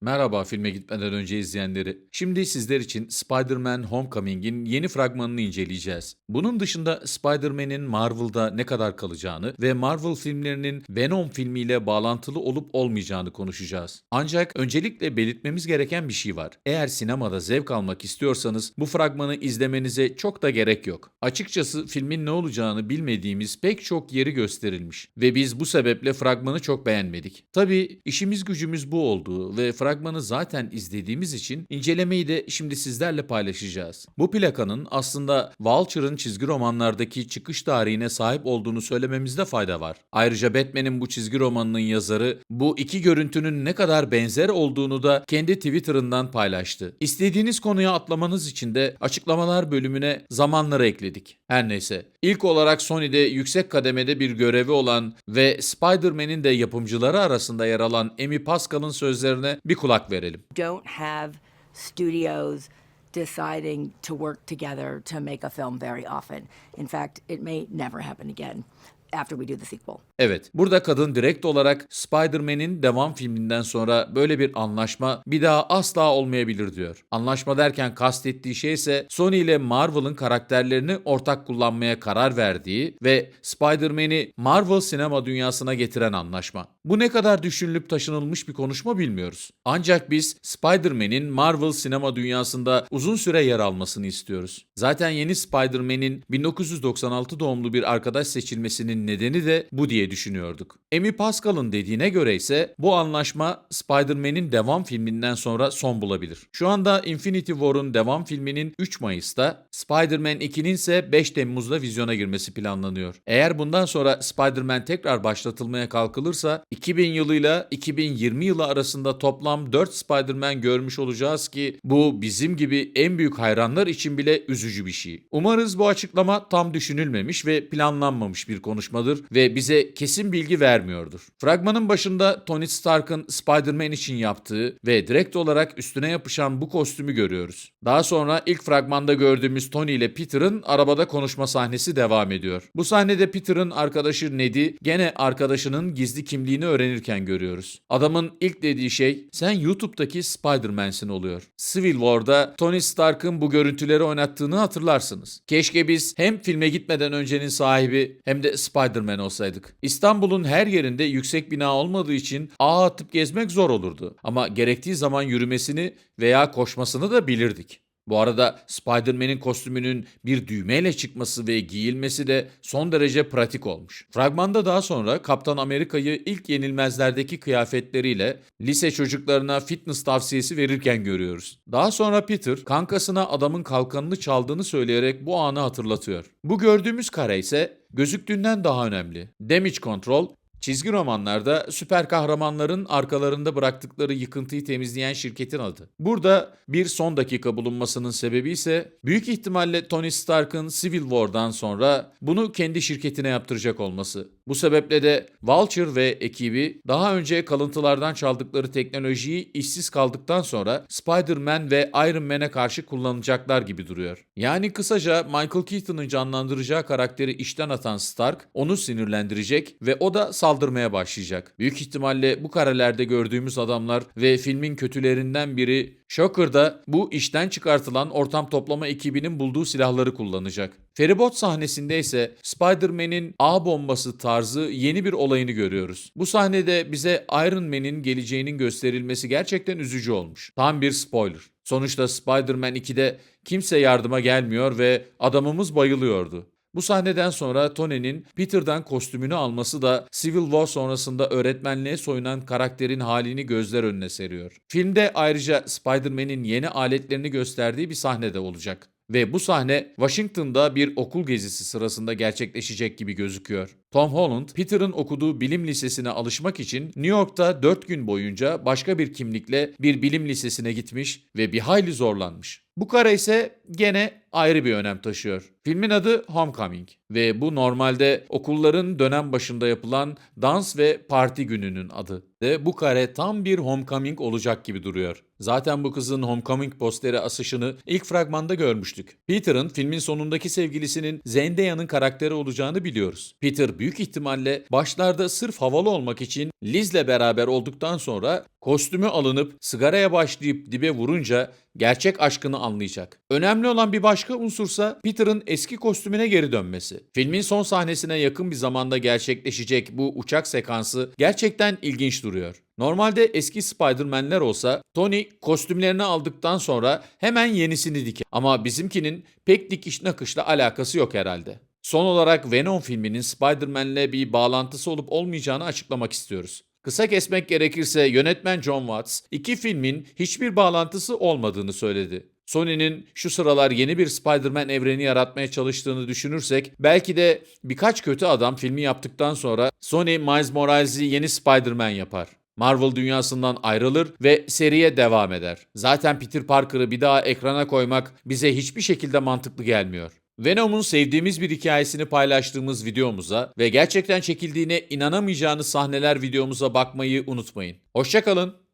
Merhaba filme gitmeden önce izleyenleri. Şimdi sizler için Spider-Man Homecoming'in yeni fragmanını inceleyeceğiz. Bunun dışında Spider-Man'in Marvel'da ne kadar kalacağını ve Marvel filmlerinin Venom filmiyle bağlantılı olup olmayacağını konuşacağız. Ancak öncelikle belirtmemiz gereken bir şey var. Eğer sinemada zevk almak istiyorsanız bu fragmanı izlemenize çok da gerek yok. Açıkçası filmin ne olacağını bilmediğimiz pek çok yeri gösterilmiş ve biz bu sebeple fragmanı çok beğenmedik. Tabii işimiz gücümüz bu olduğu ve zaten izlediğimiz için incelemeyi de şimdi sizlerle paylaşacağız. Bu plakanın aslında Vulture'ın çizgi romanlardaki çıkış tarihine sahip olduğunu söylememizde fayda var. Ayrıca Batman'in bu çizgi romanının yazarı bu iki görüntünün ne kadar benzer olduğunu da kendi Twitter'ından paylaştı. İstediğiniz konuya atlamanız için de açıklamalar bölümüne zamanları ekledik. Her neyse. İlk olarak Sony'de yüksek kademede bir görevi olan ve Spider-Man'in de yapımcıları arasında yer alan Amy Pascal'ın sözlerine bir kulak verelim. don't have studios deciding to work together to make a film very often. In fact, it may never happen again after we do the sequel. Evet, burada kadın direkt olarak Spider-Man'in devam filminden sonra böyle bir anlaşma bir daha asla olmayabilir diyor. Anlaşma derken kastettiği şey ise Sony ile Marvel'ın karakterlerini ortak kullanmaya karar verdiği ve Spider-Man'i Marvel sinema dünyasına getiren anlaşma. Bu ne kadar düşünülüp taşınılmış bir konuşma bilmiyoruz. Ancak biz Spider-Man'in Marvel sinema dünyasında uzun süre yer almasını istiyoruz. Zaten yeni Spider-Man'in 1996 doğumlu bir arkadaş seçilmesinin nedeni de bu diye düşünüyorduk. Amy Pascal'ın dediğine göre ise bu anlaşma Spider-Man'in devam filminden sonra son bulabilir. Şu anda Infinity War'un devam filminin 3 Mayıs'ta, Spider-Man 2'nin ise 5 Temmuz'da vizyona girmesi planlanıyor. Eğer bundan sonra Spider-Man tekrar başlatılmaya kalkılırsa 2000 yılıyla 2020 yılı arasında toplam 4 Spider-Man görmüş olacağız ki bu bizim gibi en büyük hayranlar için bile üzücü bir şey. Umarız bu açıklama tam düşünülmemiş ve planlanmamış bir konuşmadır ve bize kesin bilgi vermiyordur. Fragmanın başında Tony Stark'ın Spider-Man için yaptığı ve direkt olarak üstüne yapışan bu kostümü görüyoruz. Daha sonra ilk fragmanda gördüğümüz Tony ile Peter'ın arabada konuşma sahnesi devam ediyor. Bu sahnede Peter'ın arkadaşı Ned'i gene arkadaşının gizli kimliğini öğrenirken görüyoruz. Adamın ilk dediği şey sen YouTube'daki Spider-Man'sin oluyor. Civil War'da Tony Stark'ın bu görüntüleri oynattığını hatırlarsınız. Keşke biz hem filme gitmeden öncenin sahibi hem de Spider-Man olsaydık. İstanbul'un her yerinde yüksek bina olmadığı için ağ atıp gezmek zor olurdu. Ama gerektiği zaman yürümesini veya koşmasını da bilirdik. Bu arada Spider-Man'in kostümünün bir düğmeyle çıkması ve giyilmesi de son derece pratik olmuş. Fragmanda daha sonra Kaptan Amerika'yı ilk yenilmezlerdeki kıyafetleriyle lise çocuklarına fitness tavsiyesi verirken görüyoruz. Daha sonra Peter kankasına adamın kalkanını çaldığını söyleyerek bu anı hatırlatıyor. Bu gördüğümüz kare ise gözüktüğünden daha önemli. Damage Control Çizgi romanlarda süper kahramanların arkalarında bıraktıkları yıkıntıyı temizleyen şirketin adı. Burada bir son dakika bulunmasının sebebi ise büyük ihtimalle Tony Stark'ın Civil War'dan sonra bunu kendi şirketine yaptıracak olması. Bu sebeple de Vulture ve ekibi daha önce kalıntılardan çaldıkları teknolojiyi işsiz kaldıktan sonra Spider-Man ve Iron Man'e karşı kullanacaklar gibi duruyor. Yani kısaca Michael Keaton'ın canlandıracağı karakteri işten atan Stark onu sinirlendirecek ve o da saldırmaya başlayacak. Büyük ihtimalle bu karelerde gördüğümüz adamlar ve filmin kötülerinden biri Shocker'da bu işten çıkartılan ortam toplama ekibinin bulduğu silahları kullanacak. Feribot sahnesinde ise Spider-Man'in A bombası tarzı yeni bir olayını görüyoruz. Bu sahnede bize Iron Man'in geleceğinin gösterilmesi gerçekten üzücü olmuş. Tam bir spoiler. Sonuçta Spider-Man 2'de kimse yardıma gelmiyor ve adamımız bayılıyordu. Bu sahneden sonra Tony'nin Peter'dan kostümünü alması da Civil War sonrasında öğretmenliğe soyunan karakterin halini gözler önüne seriyor. Filmde ayrıca Spider-Man'in yeni aletlerini gösterdiği bir sahne de olacak. Ve bu sahne Washington'da bir okul gezisi sırasında gerçekleşecek gibi gözüküyor. Tom Holland, Peter'ın okuduğu bilim lisesine alışmak için New York'ta 4 gün boyunca başka bir kimlikle bir bilim lisesine gitmiş ve bir hayli zorlanmış. Bu kare ise gene ayrı bir önem taşıyor. Filmin adı Homecoming ve bu normalde okulların dönem başında yapılan dans ve parti gününün adı. Ve bu kare tam bir homecoming olacak gibi duruyor. Zaten bu kızın homecoming posteri asışını ilk fragmanda görmüştük. Peter'ın filmin sonundaki sevgilisinin Zendaya'nın karakteri olacağını biliyoruz. Peter büyük ihtimalle başlarda sırf havalı olmak için Liz'le beraber olduktan sonra kostümü alınıp sigaraya başlayıp dibe vurunca gerçek aşkını anlayacak. Önemli olan bir başka unsursa Peter'ın eski kostümüne geri dönmesi. Filmin son sahnesine yakın bir zamanda gerçekleşecek bu uçak sekansı gerçekten ilginç duruyor. Normalde eski Spider-Man'ler olsa Tony kostümlerini aldıktan sonra hemen yenisini diker. Ama bizimkinin pek dikiş nakışla alakası yok herhalde. Son olarak Venom filminin Spider-Man'le bir bağlantısı olup olmayacağını açıklamak istiyoruz. Kısa kesmek gerekirse yönetmen John Watts iki filmin hiçbir bağlantısı olmadığını söyledi. Sony'nin şu sıralar yeni bir Spider-Man evreni yaratmaya çalıştığını düşünürsek belki de birkaç kötü adam filmi yaptıktan sonra Sony Miles Morales'i yeni Spider-Man yapar. Marvel dünyasından ayrılır ve seriye devam eder. Zaten Peter Parker'ı bir daha ekrana koymak bize hiçbir şekilde mantıklı gelmiyor. Venom'un sevdiğimiz bir hikayesini paylaştığımız videomuza ve gerçekten çekildiğine inanamayacağınız sahneler videomuza bakmayı unutmayın. Hoşçakalın.